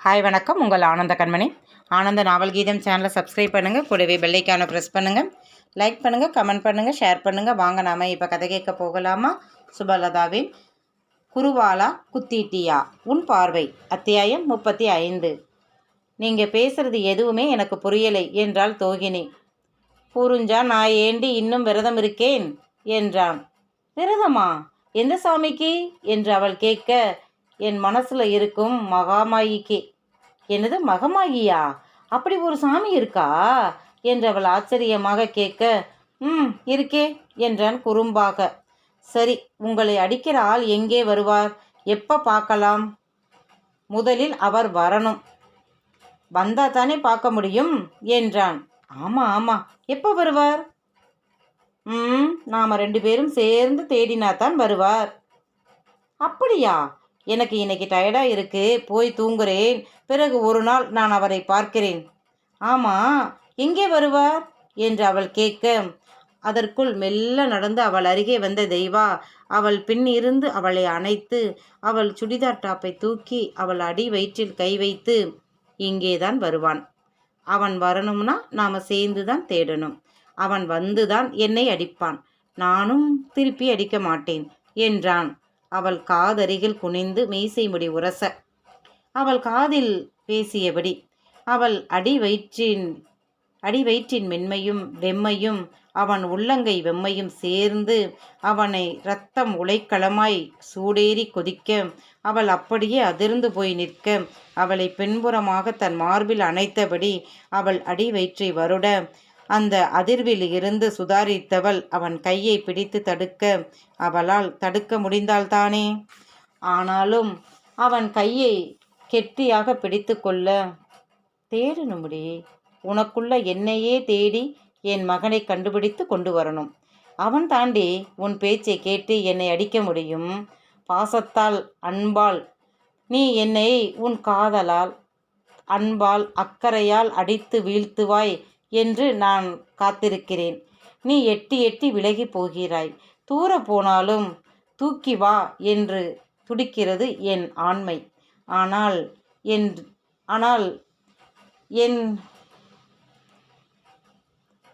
Hi வணக்கம். உங்கள் ஆனந்த கண்மணி. ஆனந்த நாவல் கீதம் சேனலை சப்ஸ்கிரைப் பண்ணுங்கள் கூடவே பெல்லைக்கான ப்ரெஸ் பண்ணுங்கள் லைக் பண்ணுங்கள் கமெண்ட் பண்ணுங்கள் ஷேர் பண்ணுங்கள் வாங்க நாம இப்போ கதை கேட்க போகலாமா? சுபலதாவின் குருவாலா குத்திட்டியா? உன் பார்வை அத்தியாயம் முப்பத்தி ஐந்து. நீங்கள் பேசுறது எதுவுமே எனக்கு புரியலை என்றாள் தோகினி. புரிஞ்சா நான் ஏண்டி இன்னும் விரதம் இருக்கேன்? என்றான். விரதமா? எந்த சாமிக்கு? என்று அவள் கேட்க என் மனசுல இருக்கும் மகாமாயிக்கு என்னது மகமாயியா அப்படி ஒரு சாமி இருக்கா? என்றவள் அவள் ஆச்சரியமாக கேட்க ம் இருக்கே என்றான் குறும்பாக. சரி உங்களை அடிக்கிற ஆள் எங்கே வருவார்? எப்ப பார்க்கலாம்? முதலில் அவர் வரணும். வந்தா தானே பார்க்க முடியும்? என்றான். ஆமா ஆமா. எப்போ வருவார்? ம் நாம ரெண்டு பேரும் சேர்ந்து தேடினா தான் வருவார். அப்படியா? எனக்கு இன்னைக்கு டயர்டாக இருக்கு போய் தூங்குறேன். பிறகு ஒரு நாள் நான் அவரை பார்க்கிறேன். ஆமாம் எங்கே வருவார்? என்று அவள் கேட்க அதற்குள் மெல்ல நடந்து அவள் அருகே வந்த தெய்வா அவள் பின் இருந்து அவளை அணைத்து அவள் சுடிதார் டாப்பை தூக்கி அவள் அடி வயிற்றில் கை வைத்து இங்கேதான் வருவான். அவன் வரணும்னா நாம் சேர்ந்து தான் தேடணும். அவன் வந்துதான் என்னை அடிப்பான். நானும் திருப்பி அடிக்க மாட்டேன் என்றான். அவள் காதருகில் குனிந்து மீசை முடி உரச. அவள் காதில் பேசியபடி அவள் அடி வயிற்றின் அடி வயிற்றின் மென்மையும் வெம்மையும் அவன் உள்ளங்கை வெம்மையும் சேர்ந்து அவனை இரத்தம் உலைக்களமாய் சூடேறி கொதிக்க அவள் அப்படியே அதிர்ந்து போய் நிற்க அவளை பின்புறமாக தன் மார்பில் அணைத்தபடி அவள் அடி வயிற்றை வருட அந்த அதிர்வில் இருந்து சுதாரித்தவள் அவன் கையை பிடித்து தடுக்க அவளால் தடுக்க முடிந்தால்தானே ஆனாலும் அவன் கையை கெட்டியாக பிடித்து கொள்ள தேடணும்படி உனக்குள்ள என்னையே தேடி என் மகனை கண்டுபிடித்து கொண்டு வரணும். அவன் தாண்டி உன் பேச்சை கேட்டு என்னை அடிக்க முடியும். பாசத்தால் அன்பால் நீ என்னை உன் காதலால் அன்பால் அக்கறையால் அடித்து வீழ்த்துவாய். என்று நான் காத்திருக்கிறேன். நீ எட்டி எட்டி விலகி போகிறாய். தூர போனாலும் தூக்கி வா என்று துடிக்கிறது என் ஆண்மை. ஆனால் என் ஆனால் என்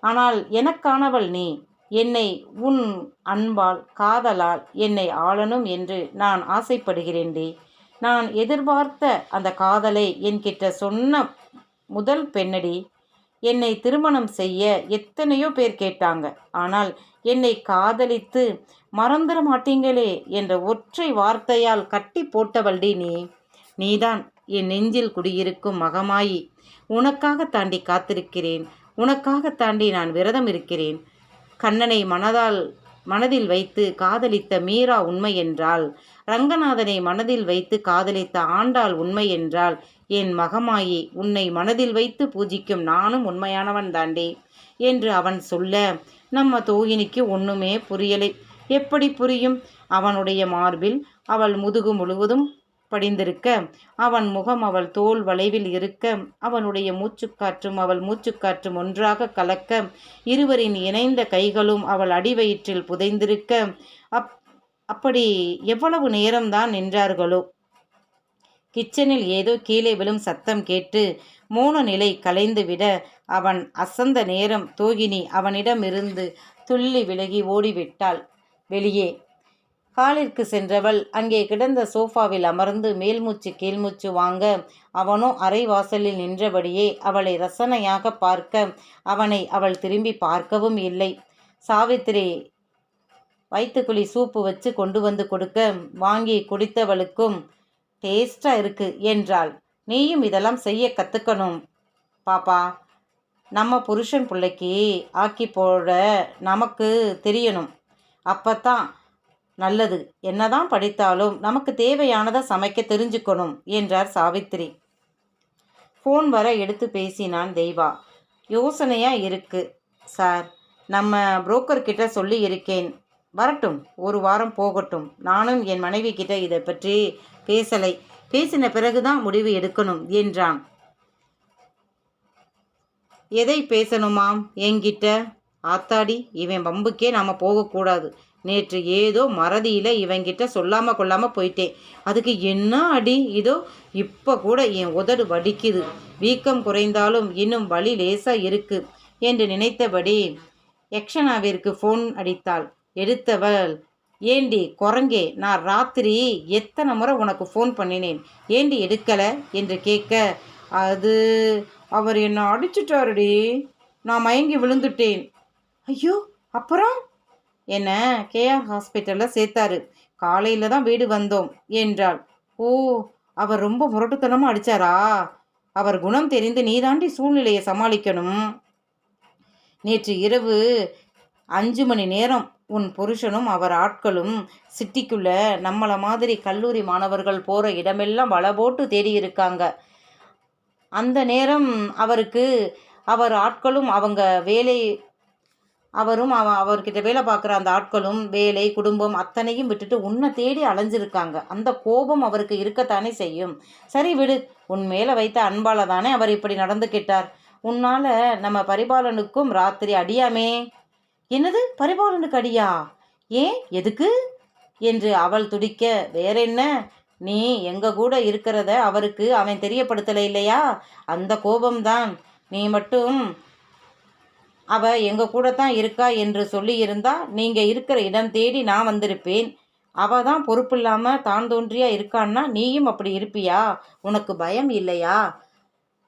ஆனால் எனக்கானவள் நீ. என்னை உன் அன்பால் காதலால் என்னை ஆளணும் என்று நான் ஆசைப்படுகிறேன்டி நான் எதிர்பார்த்த அந்த காதலை என்கிட்ட சொன்ன முதல் பெண்ணடி. என்னை திருமணம் செய்ய எத்தனையோ பேர் கேட்டாங்க. ஆனால் என்னை காதலித்து மறந்துட மாட்டீங்களே என்ற ஒற்றை வார்த்தையால் கட்டி போட்டவள்டி நீ. நீதான் என் நெஞ்சில் குடியிருக்கும் மகமாயி. உனக்காக தாண்டி காத்திருக்கிறேன். உனக்காக தாண்டி நான் விரதம் இருக்கிறேன். கண்ணனை மனதால் மனதில் வைத்து காதலித்த மீரா உண்மை என்றால் ரங்கநாதனை மனதில் வைத்து காதலித்த ஆண்டாள் உண்மை என்றால் என் மகமாயி உன்னை மனதில் வைத்து பூஜிக்கும் நானும் உண்மையானவன் தாண்டே என்று அவன் சொல்ல நம்ம தோயினிக்கு ஒன்றுமே புரியலை. எப்படி புரியும்? அவனுடைய மார்பில் அவள் முதுகு முழுவதும் படிந்திருக்க அவன் முகம் அவள் தோல் வளைவில் இருக்க அவனுடைய மூச்சுக்காற்றும் அவள் மூச்சுக்காற்றும் ஒன்றாக கலக்க இருவரின் இணைந்த கைகளும் அவள் அடிவயிற்றில் புதைந்திருக்க அப் அப்படி எவ்வளவு நேரம்தான் நின்றார்களோ? கிச்சனில் ஏதோ கீழே விழும் சத்தம் கேட்டு மூணு நிலை கலைந்துவிட அவன் அசந்த நேரம் தோகினி அவனிடமிருந்து துள்ளி விலகி ஓடிவிட்டாள். வெளியே. காலிற்கு சென்றவள் அங்கே கிடந்த சோஃபாவில் அமர்ந்து மேல்மூச்சு கீழ்மூச்சு வாங்க அவனோ அரை வாசலில் நின்றபடியே அவளை ரசனையாக பார்க்க அவனை அவள் திரும்பி பார்க்கவும் இல்லை. சாவித்திரி வயிற்றுக்குழி சூப்பு வச்சு கொண்டு வந்து கொடுக்க வாங்கி குடித்தவளுக்கும் டேஸ்டாக இருக்கு என்றாள். நீயும் இதெல்லாம் செய்ய கற்றுக்கணும் பாப்பா நம்ம புருஷன் பிள்ளைக்கு ஆக்கி போட நமக்கு தெரியணும். அப்பத்தான் நல்லது. என்னதான் படித்தாலும் நமக்கு தேவையானதை சமைக்க தெரிஞ்சுக்கணும் என்றார் சாவித்திரி. ஃபோன் வர எடுத்து பேசினான் தெய்வா. யோசனையாக இருக்கு சார் நம்ம புரோக்கர்கிட்ட சொல்லி இருக்கேன். வரட்டும் ஒரு வாரம் போகட்டும். நானும் என் மனைவி கிட்ட இதை பற்றி பேசலை. பேசின பிறகுதான் முடிவு எடுக்கணும் என்றான். எதை பேசணுமாம்? என்கிட்ட? ஆத்தாடி இவன் பம்புக்கே நாம் போகக்கூடாது. நேற்று ஏதோ மறதியில் இவங்கிட்ட சொல்லாமல் கொள்ளாமல் போயிட்டேன். அதுக்கு என்ன அடி? இதோ இப்போ கூட என் உதடு வடிக்குது. வீக்கம் குறைந்தாலும் இன்னும் வலி லேசாக இருக்கு என்று நினைத்தபடி யக்ஷனாவிற்கு ஃபோன் அடித்தாள். எடுத்தவள். ஏண்டி குரங்கே நான் ராத்திரி எத்தனை முறை உனக்கு ஃபோன் பண்ணினேன்? ஏண்டி எடுக்கலை? என்று கேட்க அது அவர் என்னை அடிச்சிட்டாருடி. நான் மயங்கி விழுந்துட்டேன். ஐயோ அப்புறம்? என்ன கேஆர் ஹாஸ்பிட்டலில் சேர்த்தாரு. காலையில் தான் வீடு வந்தோம் என்றாள். ஓ அவர் ரொம்ப முரட்டுத்தனமாக அடித்தாரா அவர் குணம் தெரிந்து நீதாண்டி சூழ்நிலையை சமாளிக்கணும். நேற்று இரவு அஞ்சு மணி நேரம் உன் புருஷனும் அவர் ஆட்களும் சிட்டிக்குள்ள நம்மளை மாதிரி கல்லூரி மாணவர்கள் போகிற இடமெல்லாம் வலை போட்டு தேடி இருக்காங்க. அந்த நேரம் அவருக்கு அவர் ஆட்களும் அவங்க வேலை அவரும் அவ அவர்கிட்ட வேலை பார்க்குற அந்த ஆட்களும் வேலை குடும்பம் அத்தனையும் விட்டுட்டு உன்னை தேடி அலைஞ்சிருக்காங்க. அந்த கோபம் அவருக்கு இருக்கத்தானே செய்யும். சரி விடு உன் மேலே வைத்த அன்பால தானே அவர் இப்படி நடந்துக்கிட்டார் உன்னால் நம்ம பரிபாலனுக்கும் ராத்திரி அடியாமே. என்னது? பரிபாலனுக்கு அடியா? ஏன்? எதுக்கு? என்று அவள் துடிக்க வேற என்ன நீ எங்க கூட இருக்கிறத அவருக்கு அவன் தெரியப்படுத்தலை இல்லையா? அந்த கோபம்தான். நீ மட்டும் அவ எங்க கூட தான் இருக்கா? என்று சொல்லியிருந்தா நீங்க இருக்கிற இடம் தேடி நான் வந்திருப்பேன். அவ தான் பொறுப்பு இல்லாம தான் தோன்றியா இருக்கான்னா நீயும் அப்படி இருப்பியா? உனக்கு பயம் இல்லையா?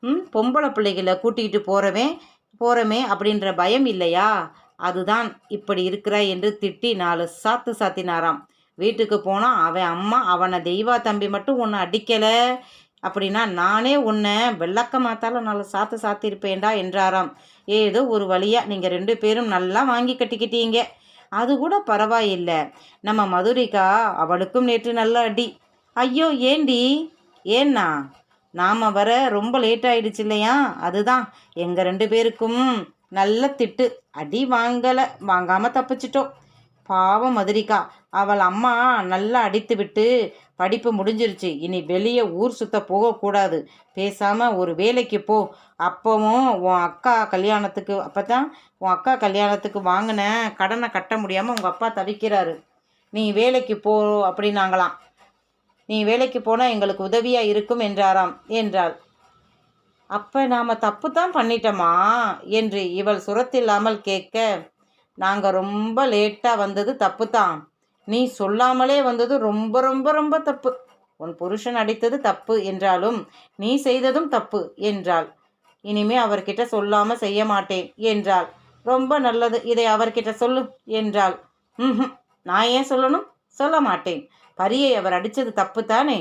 ம்? பொம்பளை பிள்ளைகளை கூட்டிகிட்டு போறவன் போறமே அப்படின்ற பயம் இல்லையா? அதுதான் இப்படி இருக்கிறாய் என்று திட்டி நாலு சாத்து சாத்தினாராம். வீட்டுக்கு போனால் அவன் அம்மா அவனை தெய்வா தம்பி மட்டும் உன்னை அடிக்கலை. அப்படின்னா நானே உன்னை வெள்ளக்க மாத்தால நாலு சாத்து சாத்திருப்பேன்டா என்றாராம். ஏதோ ஒரு வழியாக நீங்கள் ரெண்டு பேரும் நல்லா வாங்கி கட்டிக்கிட்டீங்க. அது கூட பரவாயில்லை. நம்ம மதுரிகா அவளுக்கும் நேற்று நல்ல அடி. ஐயோ ஏண்டி? ஏன்னா நாம் வர ரொம்ப லேட் ஆயிடுச்சு இல்லையா? அதுதான். எங்கள் ரெண்டு பேருக்கும் நல்ல திட்டு. அடி வாங்கலை. வாங்காமல் தப்பிச்சிட்டோம். பாவம் மதுரிகா. அவள் அம்மா நல்லா அடித்து விட்டு படிப்பு முடிஞ்சிருச்சு. இனி வெளியே ஊர் சுத்த போகக்கூடாது பேசாமல் ஒரு வேலைக்கு போ. அப்போவும் உன் அக்கா கல்யாணத்துக்கு அப்போ தான் உன் அக்கா கல்யாணத்துக்கு வாங்கின கடனை கட்ட முடியாமல் உங்கள் அப்பா தவிக்கிறாரு. நீ வேலைக்கு போ அப்படின்னாங்களாம். நீ வேலைக்கு போனால் எங்களுக்கு உதவியாக இருக்கும் என்றாராம். என்றாள். அப்போ நாம் தப்பு தான் பண்ணிட்டோமா? என்று இவள் சுரத்தில்லாமல் கேட்க நாங்கள் ரொம்ப லேட்டாக வந்தது தப்பு தான் நீ சொல்லாமலே வந்தது ரொம்ப ரொம்ப ரொம்ப தப்பு. உன் புருஷன் அடித்தது தப்பு என்றாலும் நீ செய்ததும் தப்பு என்றாள். இனிமே அவர்கிட்ட சொல்லாமல் செய்ய மாட்டேன் என்றாள். ரொம்ப நல்லது இதை அவர்கிட்ட சொல்லு என்றாள். ம் நான் ஏன் சொல்லணும்? சொல்ல மாட்டேன். பரியை அவர் அடித்தது தப்பு தானே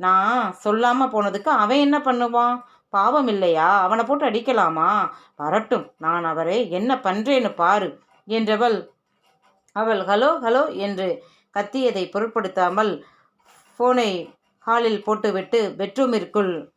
நான் சொல்லாமல் போனதுக்கு அவன் என்ன பண்ணுவான்? பாவம் இல்லையா அவனை போட்டு அடிக்கலாமா? வரட்டும் நான் அவரை என்ன பண்ணுறேன்னு பாரு என்றவள் அவள் ஹலோ ஹலோ என்று கத்தியதை பொருட்படுத்தாமல் ஃபோனை ஹாலில் போட்டுவிட்டு பெட்ரூமிற்குள்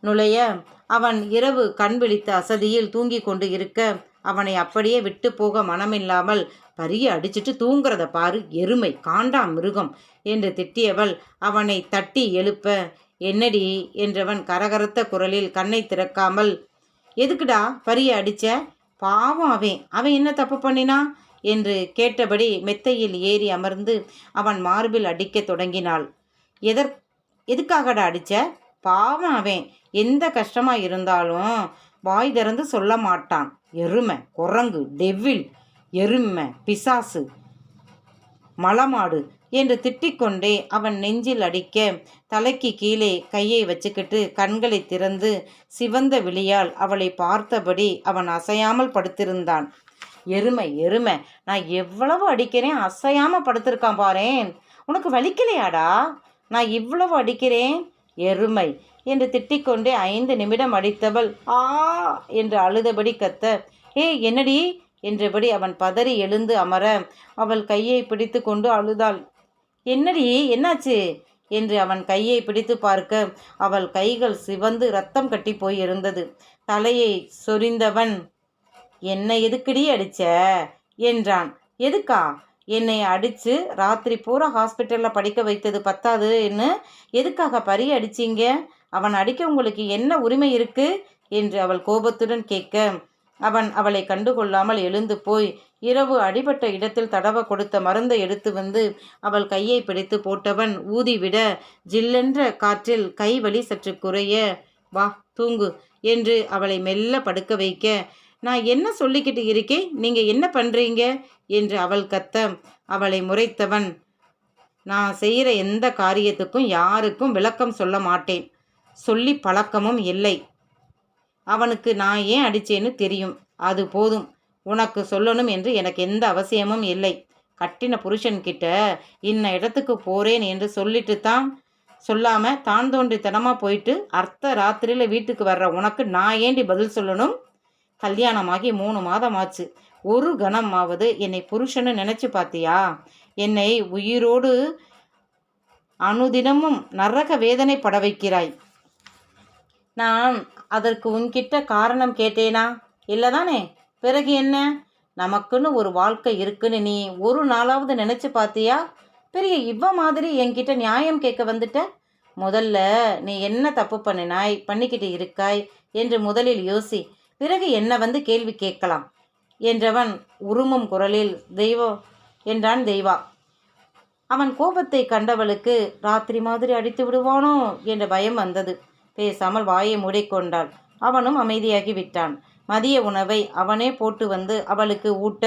நுழைய அவன் இரவு கண் விழித்த அசதியில் தூங்கி கொண்டு இருக்க அவனை அப்படியே விட்டு போக மனமில்லாமல் பரிய அடிச்சிட்டு தூங்குறத பாரு எருமை காண்டா மிருகம் என்று திட்டியவள் அவனை தட்டி எழுப்ப என்னடி? என்றவன் கரகரத்த குரலில் கண்ணை திறக்காமல் எதுக்குடா பரிய அடிச்ச? பாவம் அவன். அவன் என்ன தப்பு பண்ணினா? என்று கேட்டபடி மெத்தையில் ஏறி அமர்ந்து அவன் மார்பில் அடிக்க தொடங்கினாள். எதற் எதுக்காகடா அடிச்ச? பாவம் அவன். எந்த கஷ்டமாக இருந்தாலும் வாய் திறந்து சொல்ல மாட்டான். எருமை குரங்கு டெவில் எருமை பிசாசு மலமாடு என்று திட்டிக்கொண்டே அவன் நெஞ்சில் அடிக்க தலைக்கு கீழே கையை வச்சுக்கிட்டு கண்களை திறந்து சிவந்த விழியால் அவளை பார்த்தபடி அவன் அசையாமல் படுத்திருந்தான். எருமை எருமை நான் எவ்வளவு அடிக்கிறேன்? அசையாமல் படுத்திருக்கான் பாரேன். உனக்கு வலிக்கலையாடா? நான் இவ்வளவு அடிக்கிறேன்? எருமை என்று திட்டிக்கொண்டே ஐந்து நிமிடம் அடித்தவள் ஆ என்று அழுதபடி கத்த ஏ என்னடி? என்றபடி அவன் பதறி எழுந்து அமர அவள் கையை பிடித்து கொண்டு அழுதாள். என்னடி என்னாச்சு? என்று அவன் கையை பிடித்து பார்க்க அவள் கைகள் சிவந்து ரத்தம் கட்டி போய் இருந்தது. தலையை சொரிந்தவன் என்னை எதுக்குடி அடிச்ச? என்றான். எதுக்கா? என்னை அடித்து ராத்திரி பூரா ஹாஸ்பிட்டலில் படிக்க வைத்தது பத்தாதுன்னு எதுக்காக பறி அடிச்சிங்க? அவன் அடிக்க உங்களுக்கு என்ன உரிமை இருக்கு? என்று அவள் கோபத்துடன் கேட்க அவன் அவளை கண்டுகொள்ளாமல் எழுந்து போய் இரவு அடிபட்ட இடத்தில் தடவ கொடுத்த மருந்தை எடுத்து வந்து அவள் கையை பிடித்து போட்டவன் ஊதிவிட ஜில்லென்ற காற்றில் கை வலி சற்று குறைய வா தூங்கு என்று அவளை மெல்ல படுக்க வைக்க நான் என்ன சொல்லிக்கிட்டு இருக்கேன்? நீங்கள் என்ன பண்ணுறீங்க என்று அவள் கத்த அவளை முறைத்தவன் நான் செய்கிற எந்த காரியத்துக்கும் யாருக்கும் விளக்கம் சொல்ல மாட்டேன். சொல்லி பழக்கமும் இல்லை. அவனுக்கு நான் ஏன் அடித்தேன்னு தெரியும். அது போதும். உனக்கு சொல்லணும் என்று எனக்கு எந்த அவசியமும் இல்லை. கட்டின புருஷன்கிட்ட இன்ன இடத்துக்கு போகிறேன் என்று சொல்லிட்டு தான் சொல்லாமல் தான் தோன்றித்தனமாக போயிட்டு அர்த்த ராத்திரியில் வீட்டுக்கு வர்ற உனக்கு நான் ஏண்டி பதில் சொல்லணும்? கல்யாணமாகி மூணு மாதம் ஆச்சு ஒரு கணமாவது என்னை புருஷன்னு நினச்சி பார்த்தியா என்னை உயிரோடு அனுதினமும் நரக வேதனை பட வைக்கிறாய். நான் அதற்கு உன்கிட்ட காரணம் கேட்டேனா? இல்லை தானே பிறகு என்ன? நமக்குன்னு ஒரு வாழ்க்கை இருக்குன்னு நீ ஒரு நாளாவது நினச்சி பார்த்தியா பெரிய இவ்வ மாதிரி என்கிட்ட நியாயம் கேட்க வந்துட்ட? முதல்ல நீ என்ன தப்பு பண்ணினாய்? பண்ணிக்கிட்டு இருக்காய்? என்று முதலில் யோசி. பிறகு என்ன வந்து கேள்வி கேட்கலாம்? என்றவன் உருமும் குரலில் தெய்வம் என்றான் தெய்வா. அவன் கோபத்தை கண்டவளுக்கு ராத்திரி மாதிரி அடித்து விடுவானோ? என்ற பயம் வந்தது. பேசாமல் வாயை மூடிக்கொண்டாள். அவனும் அமைதியாகி விட்டான் மதிய உணவை அவனே போட்டு வந்து அவளுக்கு ஊட்ட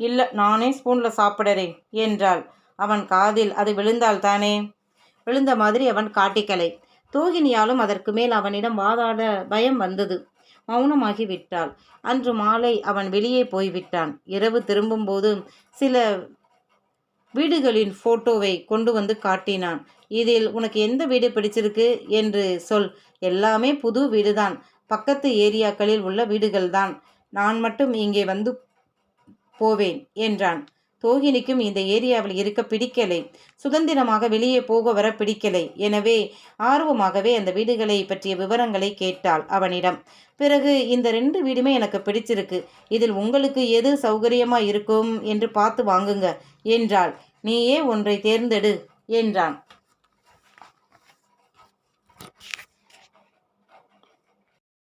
இல்லை நானே ஸ்பூனில் சாப்பிடறேன் என்றாள். அவன் காதில் அது விழுந்தால் தானே? விழுந்த மாதிரி அவன் காட்டிக்கலை. தோகினியாலும் அதற்கு மேல் அவனிடம் வாதாட பயம் வந்தது. மௌனமாகி விட்டாள் அன்று மாலை அவன் வெளியே போய்விட்டான். இரவு திரும்பும்போது சில வீடுகளின் போட்டோவை கொண்டு வந்து காட்டினான். இதில் உனக்கு எந்த வீடு பிடிச்சிருக்கு? என்று சொல். எல்லாமே புது வீடுதான். பக்கத்து ஏரியாக்களில் உள்ள வீடுகள்தான். நான் மட்டும் இங்கே வந்து போவேன் என்றான். தோகினிக்கும் இந்த ஏரியாவில் இருக்க பிடிக்கலை. சுதந்திரமாக வெளியே போக வர பிடிக்கலை. எனவே ஆர்வமாகவே அந்த வீடுகளை பற்றிய விவரங்களை கேட்டாள் அவனிடம். பிறகு இந்த ரெண்டு வீடுமே எனக்கு பிடிச்சிருக்கு. இதில் உங்களுக்கு எது சௌகரியமாக இருக்கும்? என்று பார்த்து வாங்குங்க என்றாள். நீயே ஒன்றை தேர்ந்தெடு என்றான்.